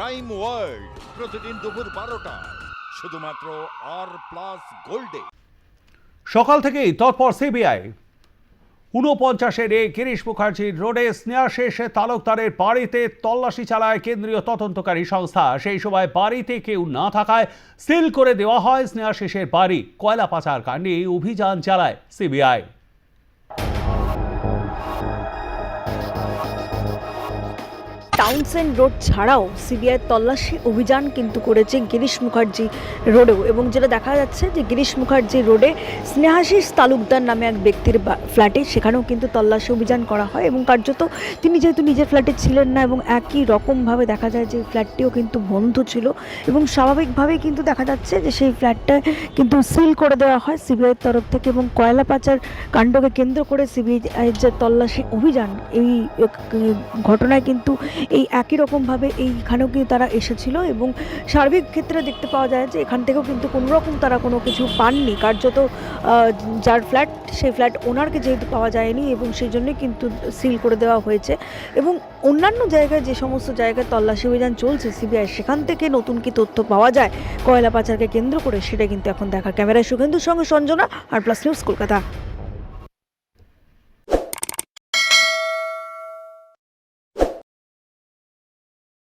Crime world প্রতিদিন দুপুর বারোটা। শুধুমাত্র আর প্লাস গোল্ডে সকাল থেকেই তৎপর সিবিআই ঊনপঞ্চাশের এ গিরিশ মুখার্জির রোডে স্নেহাশেষে তালুকদারের বাড়িতে তল্লাশি চালায় কেন্দ্রীয় তদন্তকারী সংস্থা। সেই সময় বাড়িতে কেউ না থাকায় সিল করে দেওয়া হয় স্নেহাশেষের বাড়ি। কয়লা পাচার কাণ্ডে অভিযান চালায় সিবিআই টাউনসেন্ড রোড ছাড়াও সিবিআই তল্লাশি অভিযান কিন্তু করেছে গিরিশ মুখার্জি রোডেও এবং যেটা দেখা যাচ্ছে যে গিরিশ মুখার্জি রোডে স্নেহাশিস তালুকদার নামে এক ব্যক্তির ফ্ল্যাটে সেখানেও কিন্তু তল্লাশি অভিযান করা হয় এবং কার্যত তিনি যেহেতু নিজের ফ্ল্যাটে ছিলেন না এবং একই রকমভাবে দেখা যায় যে ফ্ল্যাটটিও কিন্তু বন্ধ ছিল এবং স্বাভাবিকভাবেই কিন্তু দেখা যাচ্ছে যে সেই ফ্ল্যাটটা কিন্তু সিল করে দেওয়া হয় সিবিআইয়ের তরফ থেকে এবং কয়লা পাচার কাণ্ডকে কেন্দ্র করে সিবিআইয়ের যে তল্লাশি অভিযান, এই ঘটনায় কিন্তু এই একই রকমভাবে এইখানেও কিন্তু তারা এসেছিল এবং সার্বিক ক্ষেত্রে দেখতে পাওয়া যায় যে এখান থেকেও কিন্তু কোনো রকম তারা কোনো কিছু পাননি। কার্যত যার ফ্ল্যাট, সেই ফ্ল্যাট ওনারকে যেহেতু পাওয়া যায়নি এবং সেই জন্যই কিন্তু সিল করে দেওয়া হয়েছে এবং অন্যান্য জায়গায় যে সমস্ত জায়গায় তল্লাশি অভিযান চলছে, সিবিআই সেখান থেকে নতুন কি তথ্য পাওয়া যায়, কয়লা পাচারকে কেন্দ্র করে সেটা কিন্তু এখন দেখার। ক্যামেরায় সুখেন্দুর সঙ্গে সঞ্জনা, আর প্লাস নিউজ কলকাতা।